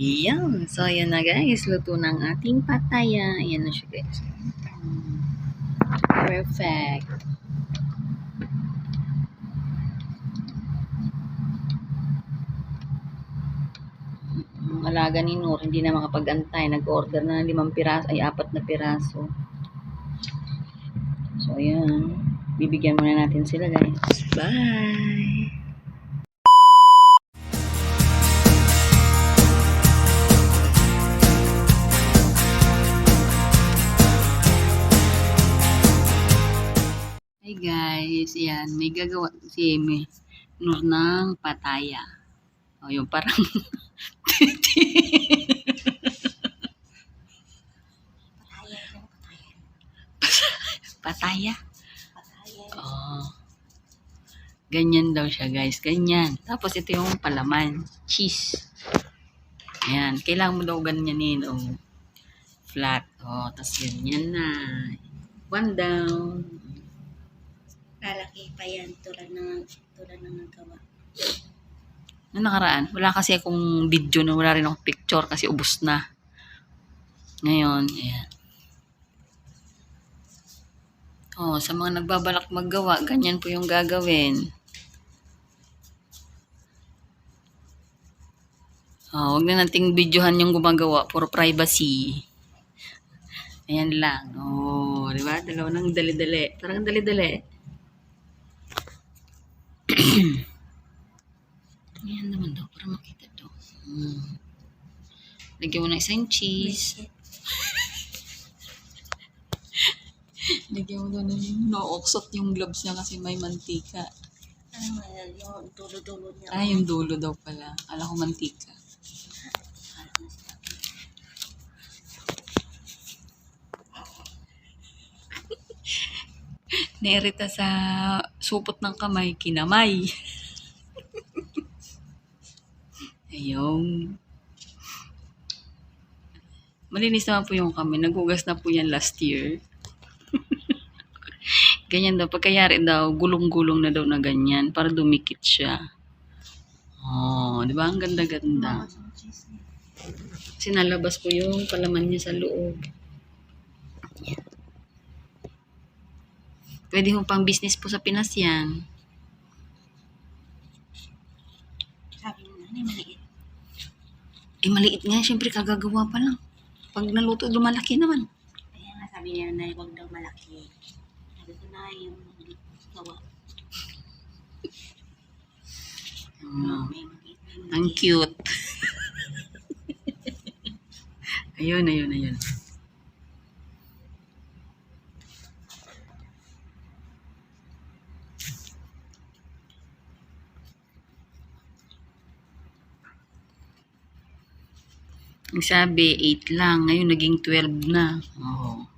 Ayan. So, ayan na guys. Luto ng ating pataya. Ayan na siya guys. Perfect. Alaga ni Noor, hindi na makapag-antay. Nag-order na ng limang piraso, ay apat na piraso. So, ayan. Bibigyan muna natin sila guys. Bye! Guys, yan, may gagawa si may Nur ng pataya. O, yung parang pataya. Oh. Ganyan daw siya guys, ganyan. Tapos ito yung palaman, cheese. Ayan, kailangan mo daw ganyanin, oh. Flat, oh, tapos ganyan na. One down. Lalaki pa yan, tulad ng, tulad ng nagawa. Noong nakaraan, wala kasi akong video na wala rin akong picture kasi ubos na. Ngayon, ayan. Oh, sa mga nagbabalak maggawa, ganyan po yung gagawin. Oh, huwag na nating videohan yung gumagawa for privacy. Ayan lang. Oh, di ba? Dalawa ng dali-dali. Parang dali-dali. Ayan naman daw, para makita to. Hmm. Lagyan mo ng isang cheese. Lagyan mo daw ng no-oksot yung gloves niya kasi may mantika. Nga yan, yung dulo-dulo niya. Ah, yung dulo daw pala. Ala ko mantika. Nairita sa supot ng kamay, kinamay. Ayun. Malinis naman po yung kamay. Nagugas na po yan last year. ganyan daw. Pagkayari daw, gulong-gulong na daw na ganyan para dumikit siya. Oh, di ba? Ang ganda-ganda. Sinalabas po yung palaman niya sa loob. Yan. Pwede mo pang business po sa Pinas yan. Sabi mo na, maliit. Eh, maliit nga. Siyempre, kagagawa pa lang. Pag naluto, lumalaki naman. Kaya nga sabi niya na huwag daw malaki. Sabi ko na yung gawa. Oh, maliit. ang cute. ayun, ayun, ayun. Ang sabi, 8 lang. Ngayon, naging 12 na. Oo.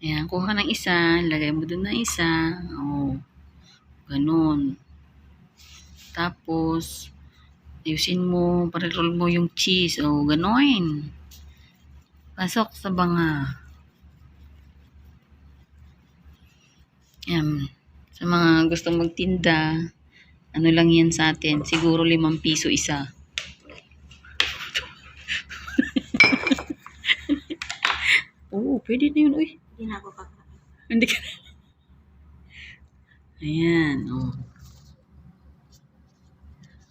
Ayan, kuha ng isa. Lagay mo dun ng isa. Oo. Ganun. Tapos, ayusin mo, parirol mo yung cheese. O, ganoin. Pasok sa banga. Yan. Sa mga gustong magtinda, ano lang yan sa atin. Siguro limang piso isa. Pwede na yun. Uy, Hindi na ako kakain. hindi ka Ayan, oh.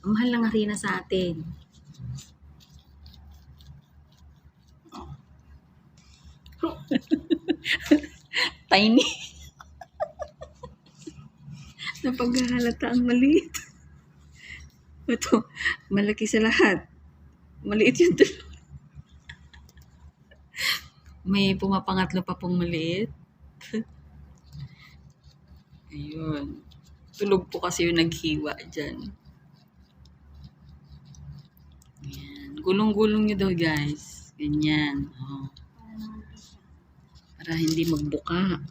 Ang mahal ng harina sa atin. Oh. Tiny. Napaghahalata ang maliit. Ito, malaki sa lahat. Maliit yung dalawa. May pumapangatlo pa pong maliit. Ayun. Tulog po kasi yung naghiwa dyan. Ayan. Gulong-gulong nyo daw guys. Ganyan. Oh. Para hindi magbuka.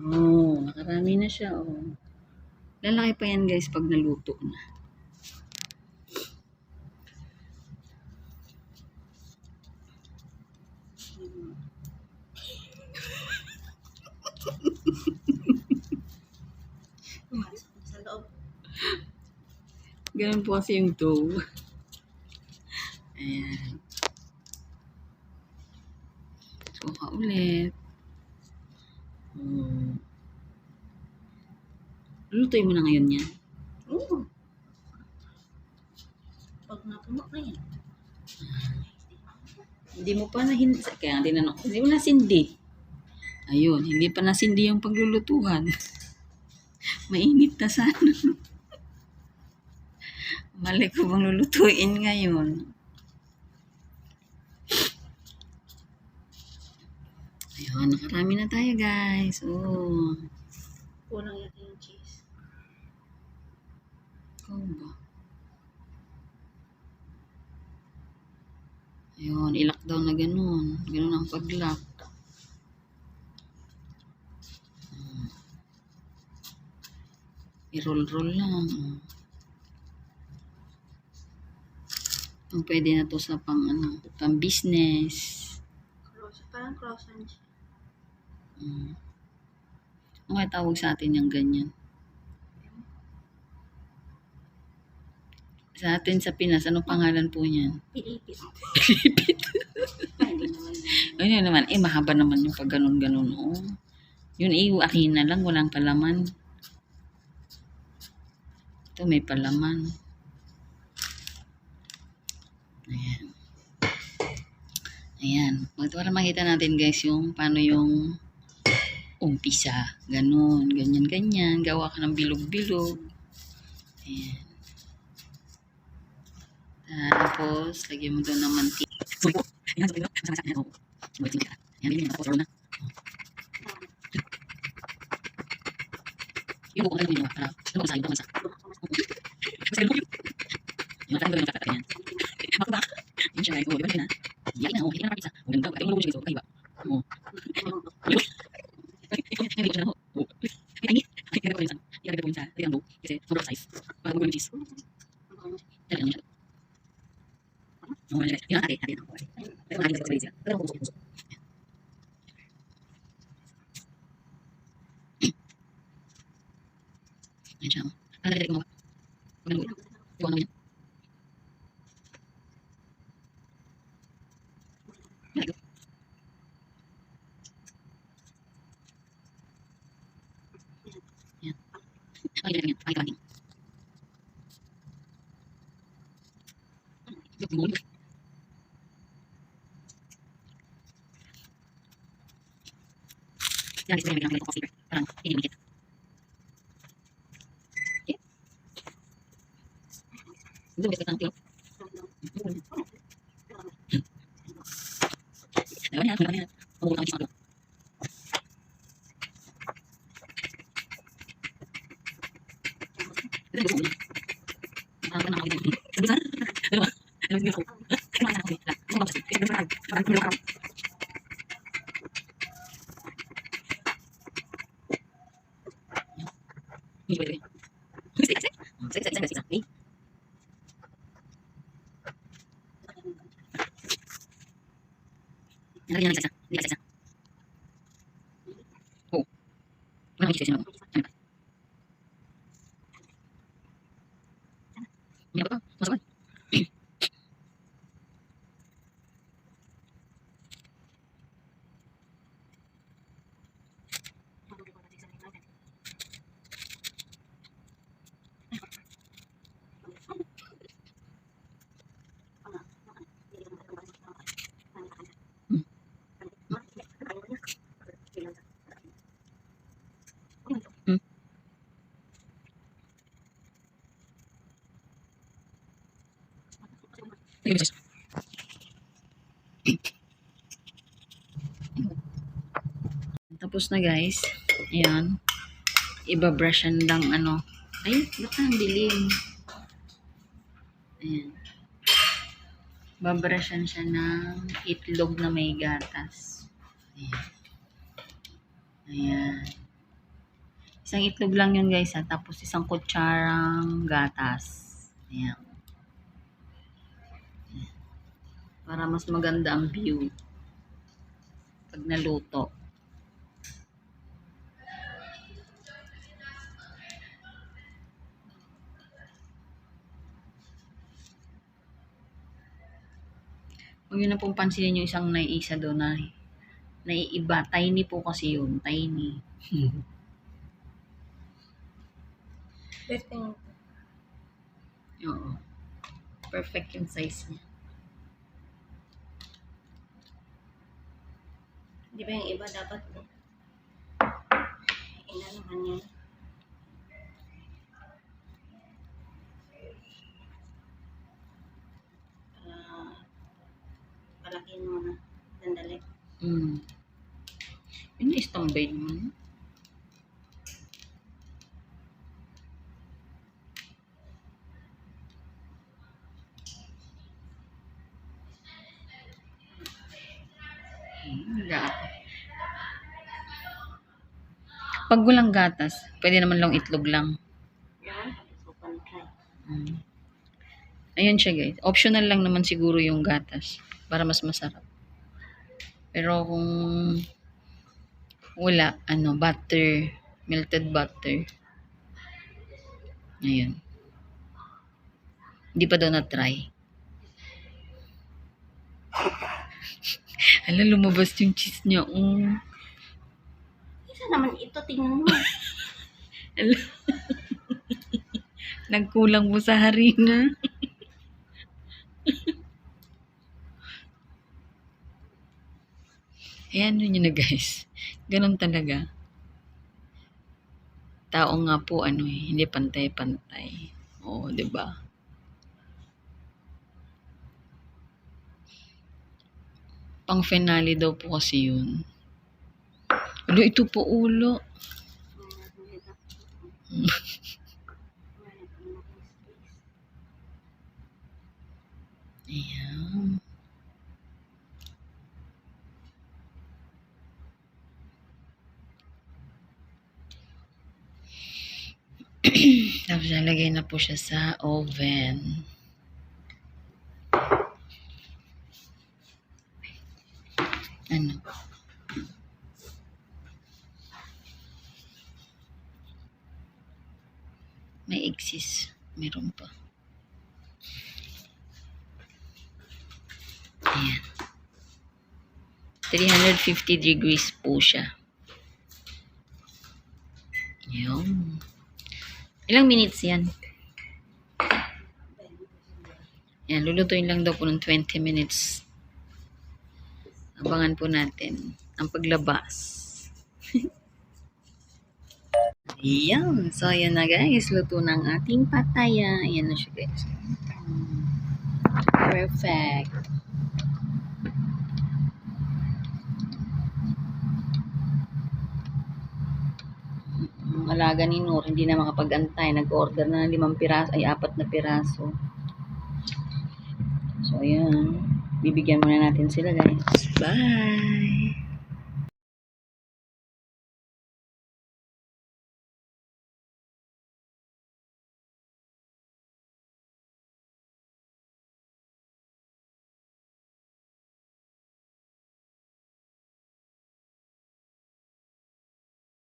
Oh, nakarami na siya. Oh. Lalaki pa yan guys pag naluto na. Pumasok sa loob. Ganun po kasi yung dough. Ayan. Suka ulit. Oh. Lutuin mo na ngayon yan. Oo. Pag napuno na yan. Hindi mo pa na hindi. Kaya nga tinanong hindi mo nasindi. Ayun, hindi pa nasindi yung paglulutuhan. Mainit na sana. Mali ko bang lulutuin ngayon. Ayun, nakarami na tayo guys. Oh, Kulang yata yung cheese. ikaw ba? Ayun, ilak daw na ganun. Ganun ang pag-lock. I-roll-roll lang. Ang pwede na to sa pang ano, pang business. Cross, parang croissant siya. Mm. Ano kaya tawag sa atin yung ganyan? Sa atin sa Pinas, anong pangalan po niyan? Pilipit. Pilipit. Ayun naman, eh mahaba naman yung pag ganun-ganun. Oh. Yun eh, akin na lang, walang palaman. Ito may palaman. Ayan. Ayan. Para makita natin guys yung paano yung umpisa. Ganun, ganyan, ganyan. Gawa ka ng bilog-bilog. Ayan. Tapos, lagyan mo doon ng mantika. Ayan, sabi mo, masama sa akin. Oo. Sulit ka. Ayan, bilhin. Tapos, roll na. Yung buko na lang yun. Para, lumabas sa iyo, lumabas sa. Basta yung. Yung matahan ko yung kakata yan. Makabak. Yun siya, guys. Oo, di ba na? Yakin na, oo. Hindi na napisa. Oo, ganda. Kaya yung lubo siya, guys. Oo. Hindi ko siya na, oo. Ay, ay, ay, gagawin ko yun sa, gagawin ko yun sa, triangle. Kasi, sobrang size. Para gugulo yung cheese. Talaga naman siya. Oo, yun, yun ang ate, ate na. Pero maraming sa siya. Pero ako gusto ko. Ayan siya. Ano nagdali ko mga? Huwag na Iwan mo yan. Very good. Yan. Ay, ganyan. Ay, kalanting. Yung gulo. Yan, guys, ganyan, ganyan, ganyan, Parang, hindi mo mo kita ng tilo. Ayun yan, ayun yan. Pumulong ang cheese mga Ito gusto ko na. Ah, ano ako dito? Sabi sa? Ano ba? Ano ba gusto ko? Ano ba ako dito? Ano ba kasi? Ano ba? Parang kulo ka. Hindi pwede. Sige, sige. Sige, sige, sige, sige. Ano yan isa? Hindi isa. Oh. Wala mo sino. Ano ba? Ano ba? Masakal. Sige, bisa. Tapos na guys. Ayan. Iba-brushan lang ano. Ay, ba't ang dilim? Ayan. Babrushan siya ng itlog na may gatas. Ayan. Ayan. Isang itlog lang yun guys ha. Tapos isang kutsarang gatas. Ayan. para mas maganda ang view pag naluto. Huwag yun na pong pansinin yung isang naiisa doon na naiiba. Tiny po kasi yun. Tiny. Perfect. Oo. Perfect yung size niya. Di ba yung iba dapat inanuhan niya? Ah, palakin mo na. Sandali. Mm. Yun na Pag walang gatas, pwede naman lang itlog lang. Yan. So, try. Mm. Ayun siya guys. Optional lang naman siguro yung gatas para mas masarap. Pero kung wala, ano, butter, melted butter. Ayun. Hindi pa daw na-try. Hala, lumabas yung cheese niya. Oh. Naman ito, tingnan mo. Nagkulang mo sa harina. Ayan yun na guys. Ganun talaga. Tao nga po ano eh, hindi pantay-pantay. Oo, 'di ba? Pang finale daw po kasi yun. Ulo, ito po ulo. Ayan. Tapos lalagay na po siya sa oven. Ano? May exist. Meron pa. Ayan. 350 degrees po siya. Ayan. Ilang minutes yan? Yan, lulutuin lang daw po ng 20 minutes. Abangan po natin ang paglabas. Ayan. So, ayan na guys. Luto ng ating pataya. Ayan na siya guys. Perfect. Alaga ni Noor, hindi na makapag-antay. Nag-order na ng limang piraso, ay apat na piraso. So, ayan. Bibigyan muna natin sila, guys. Bye!